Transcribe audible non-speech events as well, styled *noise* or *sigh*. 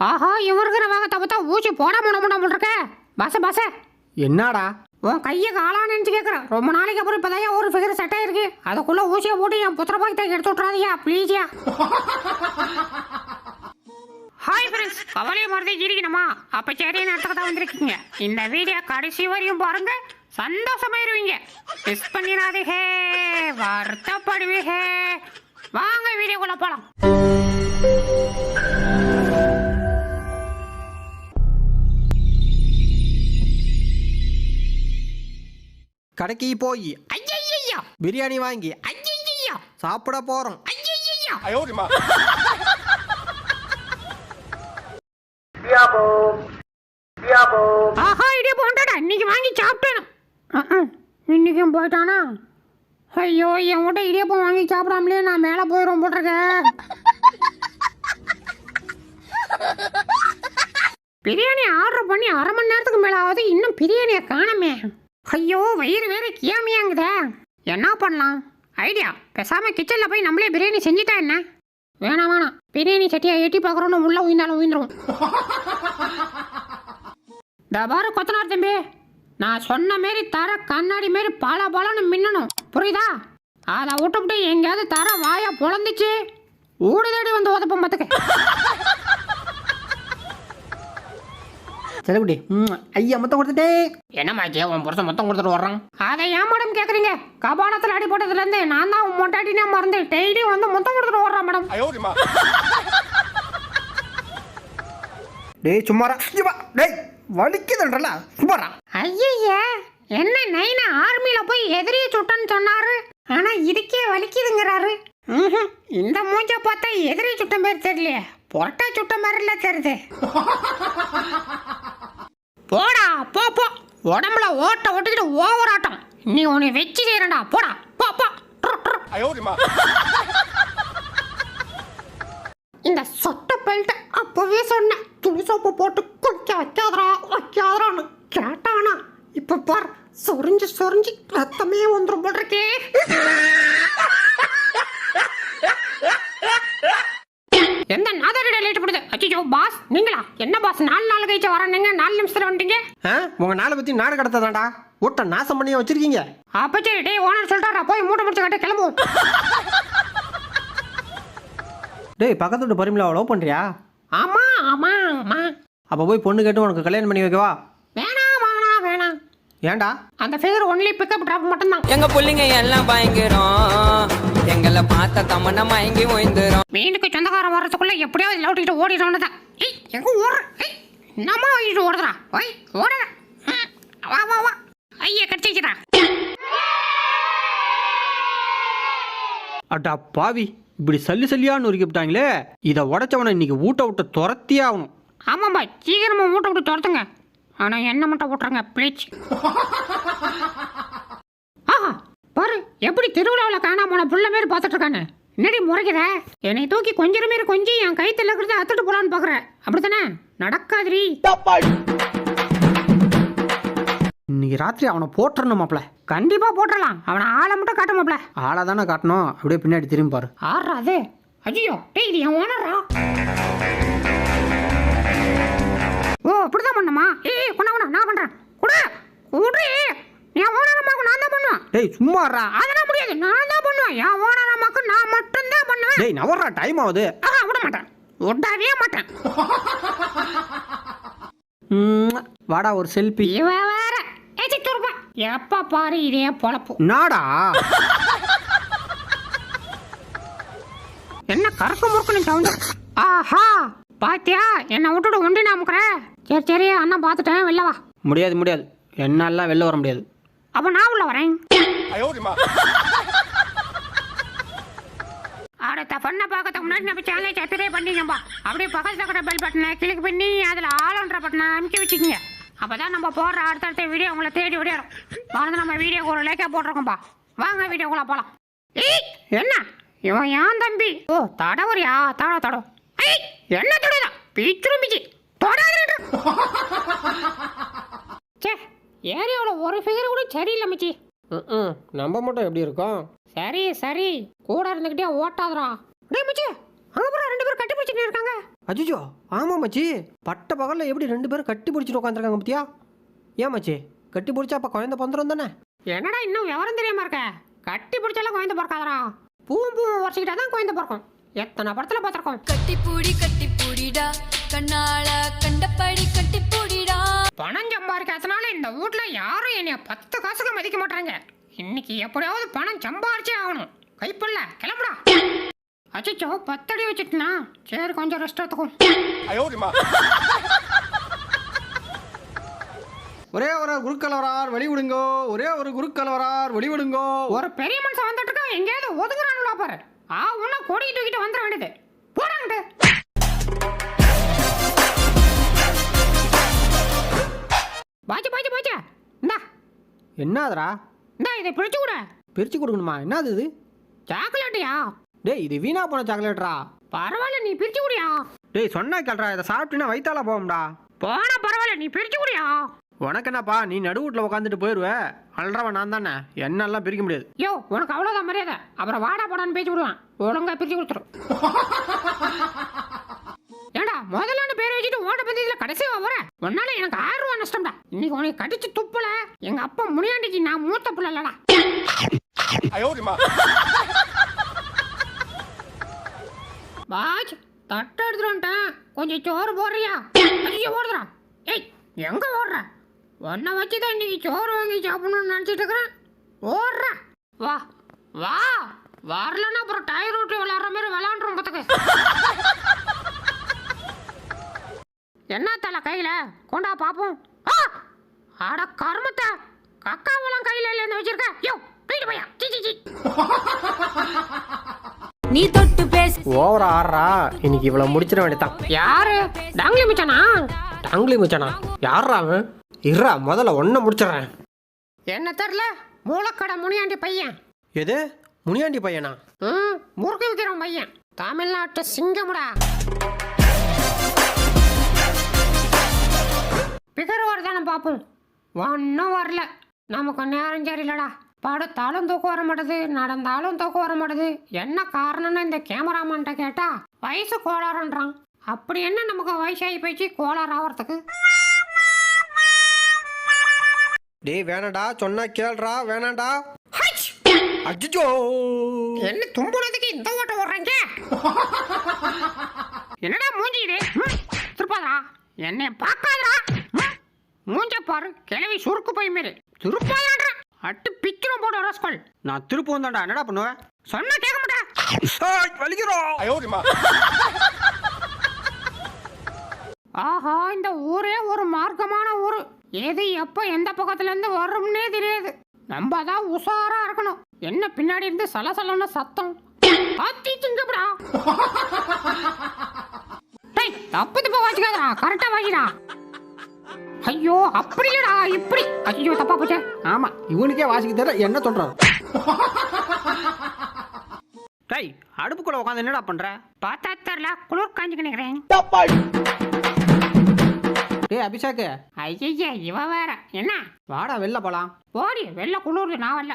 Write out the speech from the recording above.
ஆஹா இவருக்கிற வேகத்தை பார்த்தா ஊசி போட முட முட இருக்க பச பச. என்னடா? உன் கையை காலா நினைச்சு கேட்குறேன் ரொம்ப நாளைக்கு அப்புறம் இப்போதான் ஒரு ஃபிகர் செட் ஆயிருக்கு. அதுக்குள்ள ஊசியை போட்டு என் புத்திர பாக்கத்தை எடுத்து விட்றாதியா ப்ளீஸ்யா ஹாய் ஃப்ரெண்ட்ஸ் கவலையை மறந்து இருக்கணுமா அப்போ சரி நேரத்துக்கு தான் வந்திருக்கீங்க. இந்த வீடியோ கடைசி வரையும் பாருங்க. சந்தோஷமாயிருவீங்க. மிஸ் பண்ணிடாதீங்க. வருத்தப்படுவீங்க. வாங்க வீடியோக்குள்ள போலாம். கடைக்கு போய் ஐயா பிரியாணி வாங்கி ஐயா சாப்பிட போறோம். ஆஹா இடியா போண்டடா இன்னைக்கு வாங்கி சாப்பிட்டேன். இன்னைக்கும் போயிட்டானா? ஐயோ என் கூட இடியப்பம் வாங்கி சாப்பிடாமலே நான் மேலே போயிடும் போட்டிருக்கேன் பிரியாணி ஆர்டர் பண்ணி அரை மணி நேரத்துக்கு மேலே ஆகுது இன்னும் பிரியாணியை காணமே. ஐயோ வயிறு வேறு கியாமியாங்குதே. என்ன பண்ணலாம்? ஐடியா. பேசாமல் கிச்சனில் போய் நம்மளே பிரியாணி செஞ்சுட்டா என்ன? வேணாம் வேணாம். பிரியாணி சட்டியை எட்டி பார்க்குறோன்னு உள்ளே உயிர்ந்தாலும் உயிர்ந்துடும் தபாரு கொத்தனார் தம்பி. நான் சொன்ன மாரி தர கண்ணாடி மாரி பல பலன்னு மின்னணும். புரியுதா? அதை விட்டுவிட்டு எங்கேயாவது தர வாயா பொழந்துச்சு. ஊடு தேடி வந்து உதப்பம் பார்த்துக்க செலவுடி ம் ஐயா மொத்தம் கொடுத்துட்டே. என்ன மாய்க்கியா உன் புருஷன் மொத்தம் கொடுத்துட்டு வர்றான். அதை ஏன் மேடம் கேட்குறீங்க கபாலத்தில் அடி போட்டதுலேருந்து நான் தான் உன் மொட்டாட்டினே மறந்து டெய்லியும் வந்து மொத்தம் கொடுத்துட்டு வர்றேன் மேடம் டேய் சும்மாரா டேய் வலிக்குதுன்றல. சும்மாரா ஐயா என்ன நைனா ஆர்மியில போய் எதிரியை சுட்டன்னு சொன்னாரு? ஆனால் இதுக்கே வலிக்குதுங்கிறாரு. இந்த மூஞ்ச பார்த்தா எதிரி சுட்ட மாதிரி தெரியலையே. பொரட்டா சுட்ட மாதிரில தெரியுது. போடா போ போ. உடம்புல ஓட்ட ஓட்டிட்டு ஓவர் ஆட்டம் நீ உன்னை வச்சு செய்யறடா போடா போ போ. இந்த சொட்ட பெல்ட் அப்பவே சொன்னேன். துணி சோப்பு போட்டு குளிக்க வைக்காதரா வைக்காதரான்னு கேட்டானா. இப்ப பார் சொரிஞ்சு சொரிஞ்சு ரத்தமே வந்துடும் போட்டிருக்கே எந்த நாதாரிட லேட் படுது? அச்சோ பாஸ் நீங்களா? என்ன பாஸ் நாலு நாள் கழிச்சு வரணுங்க நாலு நிமிஷத்துல வந்துட்டீங்க? உங்க நாளை பத்தி நாடு கடத்ததாண்டா ஊட்ட நாசம் பண்ணியா வச்சிருக்கீங்க. அப்ப சரி டேய் ஓனர் சொல்லிட்டாரா போய் மூட்டை முடிச்சு கட்ட கிளம்புவோம். டேய் பக்கத்து வீட்டு பரிமளா லவ் பண்றியா? ஆமா ஆமா ஆமா. அப்ப போய் பொண்ணு கேட்டு உனக்கு கல்யாணம் பண்ணி வைக்கவா? வேணாம் வேணாம் வேணாம் ஏன்டா? அந்த ஃபிகர் ஒன்லி பிக்கப் ட்ராப் மட்டும்தான். எங்க புள்ளைங்க எல்லாம் பயங்கரம். எங்களை பார்த்த தமன்னா மயங்கி ஓய்ந்துரும். வீட்டுக்கு சொந்தக்காரன் வர்றதுக்குள்ள எப்படியாவது லவுட்டிட்டு ஓடிடணும் தான். ஏய் எங்க ஓடுற ஏய் என்னம்மா ஓடிட்டு ஓடுறா ஓய் ஓடுற வா வா வா. ஐயா கட்டிக்கிறா அட்டா பாவி இப்படி சல்லி சல்லியான்னு உருக்கிவிட்டாங்களே இதை உடைச்சவனை இன்னைக்கு ஊட்ட விட்டு துரத்தியே ஆகணும். ஆமாம்பா சீக்கிரமா மூட்டை விட்டு துரத்துங்க. ஆனா என்ன மட்டும் விட்டுறங்க ப்ளீச் எப்படி திருவிழாவில் காணாம போன புள்ள மாரி பார்த்துட்டு இருக்கானு என்னடி முறைக்கிற என்னை தூக்கி கொஞ்சம் மாரி கொஞ்சம் என் கைத்தில் இருக்கிறத அத்துட்டு போலான்னு பார்க்குற அப்படித்தானே? நடக்காதுரி இன்னைக்கு ராத்திரி அவனை போட்டுறணும் மாப்ள கண்டிப்பா போட்டுடலாம் அவனை ஆளை மட்டும் காட்ட மாப்ள ஆளா தானே காட்டணும். அப்படியே பின்னாடி திரும்பி பாரு. ஆடுறா அது. ஐயோ டேய் இது என் ஓனரா ஓ அப்படிதான் பண்ணமா ஏய் கொண்டா கொண்டா நான் பண்றேன். குடு. குடு. என் ஓனர் அம்மாவுக்கு நான் தான் பண்ணுவேன். டேய் சும்மாறா அதெல்லாம் முடியாது. நான் தான் பண்ணுவேன். என் ஓனர் அம்மாவுக்கு நான் மட்டும்தான் பண்ணுவேன். டேய் நவர்றா டைம் ஆகுது. ஆஹா விட மாட்டேன். விடவே மாட்டேன். ம், வாடா ஒரு செல்ஃபி இவன் வேற. ஏச்சி துருப்பா எப்ப பாரு இதே பொழப்பு. நாடா? என்ன கறக்கு முறுக்குன்னு சவுண்டு? ஆஹா பாத்தியா? என்னை விட்டுட்டு உண்டு நாமுக்குற சரி சரி அண்ணா பார்த்துட்டேன் வெளில வா. முடியாது முடியாது. என்னாலாம் வெளில வர முடியாது. அப்போ நான் உள்ள வரேன். அடுத்த பண்ண பார்க்கறதுக்கு முன்னாடி நம்ம சேனலை சத்துரே பண்ணிங்கப்பா அப்படியே பக்கத்தில் இருக்கிற பெல் கிளிக் பண்ணி அதில் ஆளுன்ற பட்டனை அமுச்சு வச்சுக்கோங்க. அப்போ நம்ம போடுற அடுத்தடுத்த வீடியோ உங்களை தேடி விடையிடும் மறந்து நம்ம வீடியோக்கு ஒரு லைக்காக வாங்க வீடியோக்குள்ளே போகலாம் என்ன? இவன் ஏன் தம்பி? ஓ தடவரியா தட தடம் ஐய் என்ன தடவை பிச்சுரும்பிச்சு. தொடாது ஏரியாவில் ஒரு ஃபிகர் கூட சரியில்லை மிச்சி. ம் நம்ம மட்டும் எப்படி இருக்கோம்? சரி சரி. கூட இருந்துகிட்டே ஓட்டாதடா. டேய் மச்சி. அங்க போற ரெண்டு பேரும் கட்டி பிடிச்சிட்டு இருக்காங்க. அஜிஜோ ஆமாம் மச்சி. பட்ட பகலில் எப்படி ரெண்டு பேரும் கட்டி பிடிச்சிட்டு உட்காந்துருக்காங்க பத்தியா? ஏன் மச்சி? கட்டி பிடிச்சா அப்போ குழந்தை பந்துரும் தானே? என்னடா இன்னும் விவரம் தெரியாம இருக்க? கட்டி பிடிச்சாலும் குழந்தை பிறக்காதடா. பூவும் பூவும் உரைச்சிக்கிட்டா தான் குழந்தை பிறக்கும். எத்தனை படத்துல பார்த்துருக்கோம்? கட்டிப்பூடி கட்டிப்பூடிடா கண்ணால கண்டபடி கட்டிப்பூடிடா பணம் சம்பாதிக்காதனால இந்த வீட்ல யாரும் என்னைய பத்து காசுக்கு மதிக்க மாட்டாங்க. இன்னைக்கு எப்படியாவது பணம் சம்பாரிச்சே ஆகணும். கைப்பல்ல கிளம்புடா. அச்சோ பத்தடி வச்சுட்டுனா. சரி கொஞ்சம் ரெஸ்ட் எடுத்துக்கும் ஒரே ஒரு குருக்கலவரார் வெளிவிடுங்கோ ஒரே ஒரு குருக்கலவரார் வெளிவிடுங்கோ ஒரு பெரிய மனுஷன் வந்துட்டு இருக்கான் எங்கேயாவது ஒதுக்குறானுங்களா பாரு. ஆ உன்ன கொடி தூக்கிட்டு வந்துட வேண்டியது. போடாங்கிட்டு பாச்சு பாச்சு பாச்சு இந்தா. என்னதுடா இந்தா இதை பிடிச்சு கூட. பிரித்து கொடுக்கணுமா? என்னது இது? சாக்லேட்டியா? டேய் இது வீணா போன சாக்லேட்ரா? பரவாயில்ல நீ பிரிச்சு குடியா. டேய் சொன்னா கேள்றா இதை சாப்பிட்டுனா வயித்தால போகும்டா. போனா பரவாயில்ல நீ பிரிச்சு குடியா. உனக்கு என்னப்பா நீ நடுவூட்டில் உட்காந்துட்டு போயிடுவ அல்றவன் நான் தானே. என்னெல்லாம் பிரிக்க முடியாது. யோ உனக்கு அவ்வளோதான் மரியாதை. அப்புறம் வாடா போடான்னு பேச்சு விடுவான். ஒழுங்கா பிரிச்சு கொடுத்துரும் *laughs* முதல்ல பேர் வச்சுட்டு ஓட்ட பந்தயத்தில் கடைசியாக வர உன்னால எனக்கு ஆயிரம் ரூபா நஷ்டம்டா. இன்னைக்கு உனக்கு கடிச்சு துப்புல. எங்க அப்பா முனியாண்டிக்கு நான் மூத்த புள்ள இல்லடா. பாஜ் தட்டை எடுத்துட்டு வந்துட்டேன். கொஞ்சம் சோறு போடுறியா? ஐயோ ஓடுறா ஏய் எங்க ஓடுற? உன்னை வச்சு தான் இன்னைக்கு சோறு வாங்கி சாப்பிடணும்னு நினச்சிட்டு இருக்கிறேன். ஓடுற. வா வா. வரலன்னா அப்புறம் டயர் விட்டு விளாட்ற மாதிரி விளாண்டுரும் பார்த்துக்க என்ன தலை கையில? கொண்டா பாப்போம். ஆ! அட கருமத்தை! கக்காவெல்லாம் கையில இல்லைன்னு வச்சிருக்க? யோ போயிட்டு போயா. சி சி சி. நீ தொட்டு பேசு. ஓவரா ஆடுறா. இன்னைக்கு இவ்வளோ முடிச்சிட வேண்டியதான் யாரு? டாங்லி மச்சானா? டாங்லி மச்சானா? யாரா அவன்? இருறா முதல்ல ஒன்றை முடிச்சிடுறேன். என்ன தெரில மூலக்கடை முனியாண்டி பையன். எது? முனியாண்டி பையனா? ம் முறுக்கு விற்கிறோம் பையன். தமிழ்நாட்டு சிங்கமுடா. வருதானே பார்ப்போம். ஒன்றும் வரல. நமக்கு நேரம் சரியில்லடா. படுத்தாலும் தூக்கம் வர மாட்டேது நடந்தாலும் தூக்கம் வர மாட்டேது. என்ன காரணம்னு இந்த கேமராமேன்ட்ட கேட்டா வயசு கோளாறுன்றான். அப்படி என்ன நமக்கு வயசாகி போயிடுச்சு கோளாறு ஆகிறதுக்கு டேய் வேணாடா சொன்னா கேள்றா வேணாடா அஜிஜோ! என்ன தும்புனதுக்கு இந்த ஓட்டம் ஓடுறீங்க? *laughs* என்னடா மூஞ்சி இது? ம், திருப்பாதா என்னை பார்க்காதடா. ம், மூஞ்ச பாரு கிளவி சுருக்கு போய் மாரி. திருப்பாதாடா அட்டு பிச்சிரும் போட ரஸ்கோல் நான் திருப்பூர் தான்டா என்னடா பண்ணுவேன் சொன்னா கேட்க மாட்டா. வலிக்கிறோம் ஆஹா இந்த ஊரே ஒரு மார்க்கமான ஊரு. எது எப்போ எந்த பக்கத்துல இருந்து வரும்னே தெரியாது. நம்ம தான் உஷாரா இருக்கணும். என்ன பின்னாடி இருந்து சலசலன்னு சத்தம். ஆத்தி திங்கப்படா. டேய் தப்பு தப்பா வாசிக்காதடா. கரெக்டா வாசிடா. ஐயோ அப்படி இல்லடா இப்படி. ஐயோ தப்பா போச்சே. ஆமா இவனுக்கே வாசிக்க தெரியல என்ன சொல்றான்? டேய் அடுப்புக்குள்ள உட்காந்து என்னடா பண்ற? பார்த்தா தெரியல குளிர் காஞ்சிக்கு நிக்கிறேன் டேய் அபிஷேக். ஐயா இவ வேற. என்ன? வாடா வெளில போலாம். ஓடி வெளில குளிர் நான் வரல.